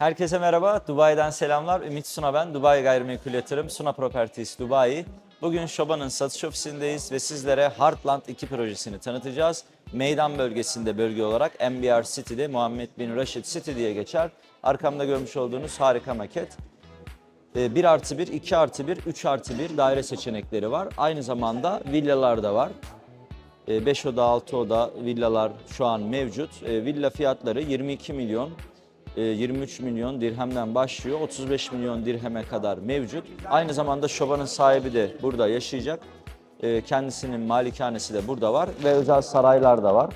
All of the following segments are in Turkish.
Herkese merhaba, Dubai'den selamlar. Ümit Suna ben, Dubai Gayrimenkul Yatırım, Suna Properties Dubai. Bugün Şoba'nın satış ofisindeyiz ve sizlere Heartland 2 projesini tanıtacağız. Meydan bölgesinde bölge olarak MBR City'de Muhammed Bin Rashid City diye geçer. Arkamda görmüş olduğunuz harika maket. 1 artı 1, 2 artı 1, 3 artı 1 daire seçenekleri var. Aynı zamanda villalar da var. 5 oda 6 oda villalar şu an mevcut. E, Villa fiyatları 22 milyon 23 milyon dirhemden başlıyor. 35 milyon dirheme kadar mevcut. Aynı zamanda Şoba'nın sahibi de burada yaşayacak. E, Kendisinin malikanesi de burada var ve özel saraylar da var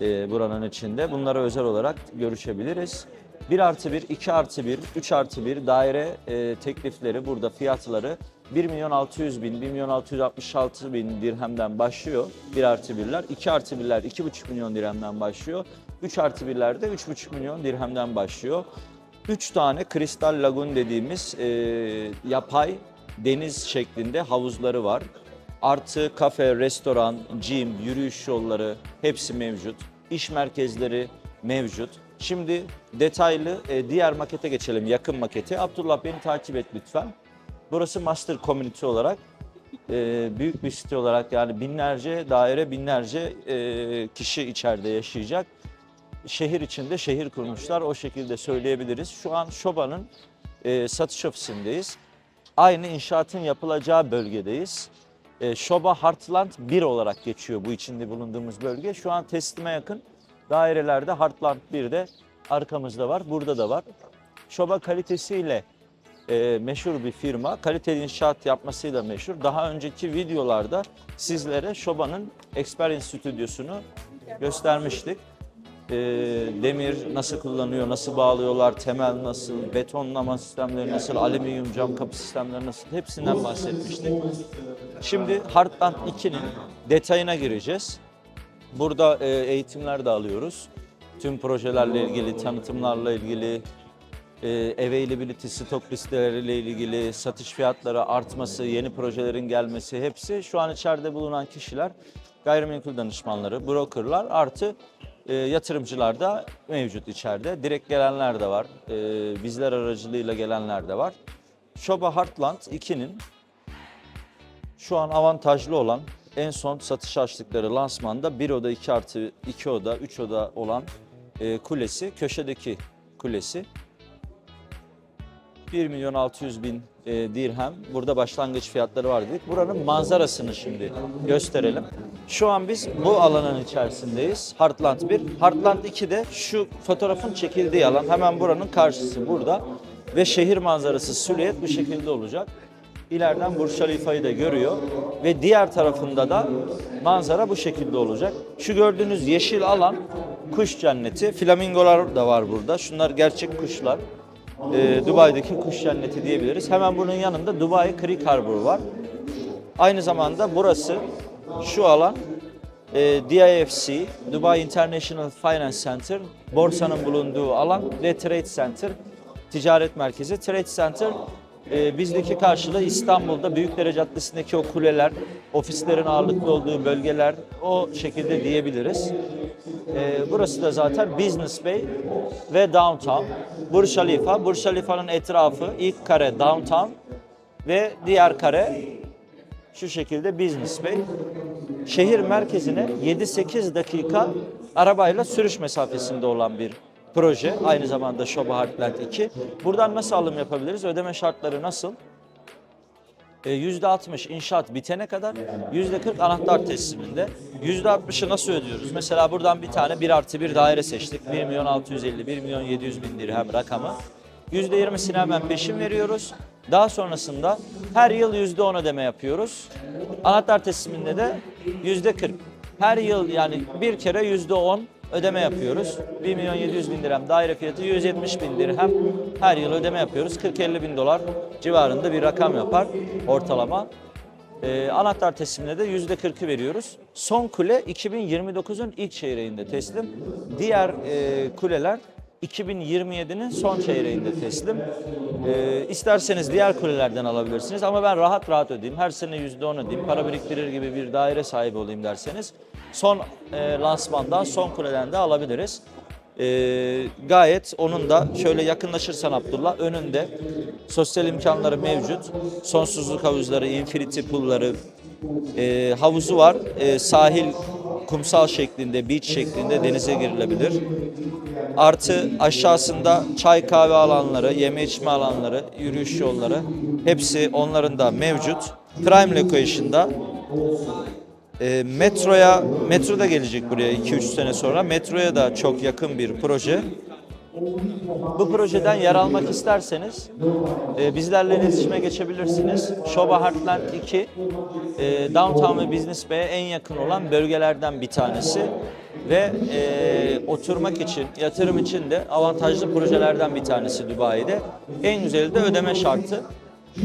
e, buranın içinde. Bunlara özel olarak görüşebiliriz. 1 artı 1, 2 artı 1, 3 artı 1 daire teklifleri burada fiyatları 1 milyon 600 bin, 1 milyon 666 bin dirhemden başlıyor 1 artı 1'ler. 2 artı 1'ler 2,5 milyon dirhemden başlıyor. 3 artı 1'ler de 3,5 milyon dirhemden başlıyor. 3 tane kristal lagun dediğimiz e, yapay deniz şeklinde havuzları var. Artı kafe, restoran, gym, yürüyüş yolları hepsi mevcut. İş merkezleri mevcut. Şimdi detaylı e, diğer makete geçelim, yakın maketi. Abdullah beni takip et lütfen. Burası master community olarak e, büyük bir site olarak yani binlerce daire, binlerce e, kişi içeride yaşayacak. Şehir içinde şehir kurmuşlar o şekilde söyleyebiliriz. Şu an Şoba'nın e, satış ofisindeyiz. Aynı inşaatın yapılacağı bölgedeyiz. E, Şoba Heartland 1 olarak geçiyor bu içinde bulunduğumuz bölge. Şu an teslime yakın dairelerde Heartland 1'de arkamızda var, burada da var. Şoba kalitesiyle e, meşhur bir firma. Kaliteli inşaat yapmasıyla meşhur. Daha önceki videolarda sizlere Şoba'nın Experience Stüdyosu'nu göstermiştik. E, demir nasıl kullanıyor, nasıl bağlıyorlar, temel nasıl, betonlama sistemleri nasıl, alüminyum cam kapı sistemleri nasıl hepsinden bahsetmiştik. Şimdi Heartland 2'nin detayına gireceğiz. Burada e, eğitimler de alıyoruz. Tüm projelerle ilgili, tanıtımlarla ilgili, e, availability, stok listeleriyle ilgili, satış fiyatları artması, yeni projelerin gelmesi hepsi şu an içeride bulunan kişiler, gayrimenkul danışmanları, brokerlar artı e, yatırımcılar da mevcut içeride. Direkt gelenler de var, e, bizler aracılığıyla gelenler de var. Şoba Heartland 2'nin şu an avantajlı olan en son satış açtıkları lansmanda 1 oda 2 artı 2 oda 3 oda olan e, kulesi köşedeki kulesi 1 milyon 600 bin e, dirhem. Burada başlangıç fiyatları var dedik. Buranın manzarasını şimdi gösterelim. Şu an biz bu alanın içerisindeyiz. Heartland 1. Heartland 2 de şu fotoğrafın çekildiği alan. Hemen buranın karşısı burada. Ve şehir manzarası silüet bu şekilde olacak. İleriden Burj Khalifa'yı da görüyor. Ve diğer tarafında da manzara bu şekilde olacak. Şu gördüğünüz yeşil alan kuş cenneti. Flamingolar da var burada. Şunlar gerçek kuşlar e, Dubai'deki kuş cenneti diyebiliriz. Hemen bunun yanında Dubai Creek Harbor var. Aynı zamanda burası şu alan e, DIFC, Dubai International Finance Center, borsanın bulunduğu alan ve Trade Center, ticaret merkezi. Trade Center e, bizdeki karşılığı İstanbul'da Büyükdere Caddesi'ndeki o kuleler, ofislerin ağırlıklı olduğu bölgeler o şekilde diyebiliriz. E, burası da zaten Business Bay ve Downtown. Burj Khalifa, Burj Khalifa'nın etrafı ilk kare Downtown ve diğer kare şu şekilde Business Bay. Şehir merkezine 7-8 dakika arabayla sürüş mesafesinde olan bir proje. Aynı zamanda Şoba Heartland 2. Buradan nasıl alım yapabiliriz? Ödeme şartları nasıl? E, %60 inşaat bitene kadar, %40 anahtar tesliminde. %60'ı nasıl ödüyoruz? Mesela buradan bir tane 1 artı 1 daire seçtik. 1 milyon 650, 1 milyon 700 bin dirhem rakamı. %20'sini hemen peşin veriyoruz. Daha sonrasında her yıl %10 ödeme yapıyoruz. Anahtar tesliminde de %40. Her yıl yani bir kere %10 ödeme yapıyoruz. 1 milyon 700 bin dirhem daire fiyatı 170 bin dirhem her yıl ödeme yapıyoruz. 40-50 bin dolar civarında bir rakam yapar ortalama. Ee, anahtar teslimine de %40'ı veriyoruz. Son kule 2029'un ilk çeyreğinde teslim. Diğer e, kuleler 2027'nin son çeyreğinde teslim. Ee, isterseniz diğer kulelerden alabilirsiniz ama ben rahat rahat ödeyeyim. Her sene %10 ödeyeyim, para biriktirir gibi bir daire sahibi olayım derseniz son e, lansmandan, son kuleden de alabiliriz. Ee, gayet onun da şöyle yakınlaşırsan Abdullah önünde sosyal imkanları mevcut. Sonsuzluk havuzları, infinity pool'ları, e, havuzu var. E, sahil kumsal şeklinde, beach şeklinde denize girilebilir. Artı aşağısında çay kahve alanları, yeme içme alanları, yürüyüş yolları hepsi onların da mevcut. Prime location'da e, metroya, metro da gelecek buraya 2-3 sene sonra. Metroya da çok yakın bir proje. Bu projeden yer almak isterseniz e, bizlerle iletişime geçebilirsiniz. Shoba Heartland 2 e, Downtown ve Business Bay'e en yakın olan bölgelerden bir tanesi ve e, oturmak için, yatırım için de avantajlı projelerden bir tanesi Dubai'de. En güzeli de ödeme şartı.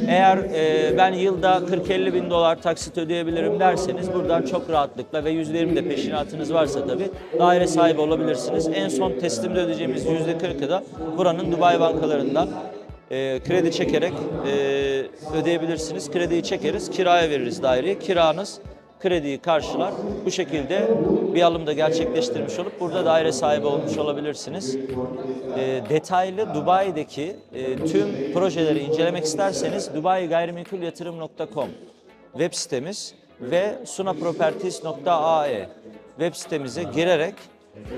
Eğer e, ben yılda 40-50 bin dolar taksit ödeyebilirim derseniz buradan çok rahatlıkla ve %20 de peşinatınız varsa tabii daire sahibi olabilirsiniz. En son teslimde ödeyeceğimiz %40'ı da buranın Dubai bankalarından e, kredi çekerek e, ödeyebilirsiniz. Krediyi çekeriz, kiraya veririz daireyi. Kiranız krediyi karşılar. Bu şekilde bir alım da gerçekleştirmiş olup burada daire sahibi olmuş olabilirsiniz. E, detaylı Dubai'deki e, tüm projeleri incelemek isterseniz dubaigayrimenkulyatırım.com web sitemiz ve sunaproperties.ae web sitemize girerek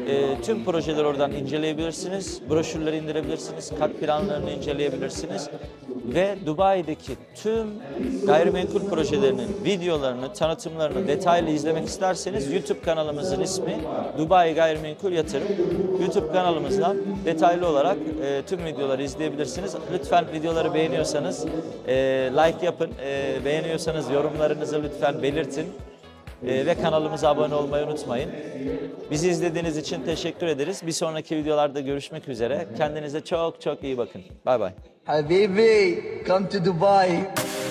e, tüm projeleri oradan inceleyebilirsiniz. Broşürleri indirebilirsiniz. Kat planlarını inceleyebilirsiniz. Ve Dubai'deki tüm gayrimenkul projelerinin videolarını, tanıtımlarını detaylı izlemek isterseniz YouTube kanalımızın ismi Dubai Gayrimenkul Yatırım. YouTube kanalımızdan detaylı olarak e, tüm videoları izleyebilirsiniz. Lütfen videoları beğeniyorsanız e, like yapın. E, beğeniyorsanız yorumlarınızı lütfen belirtin. Ee, ve kanalımıza abone olmayı unutmayın. Bizi izlediğiniz için teşekkür ederiz. Bir sonraki videolarda görüşmek üzere. Kendinize çok çok iyi bakın. Bay bay. Habibi, come to Dubai.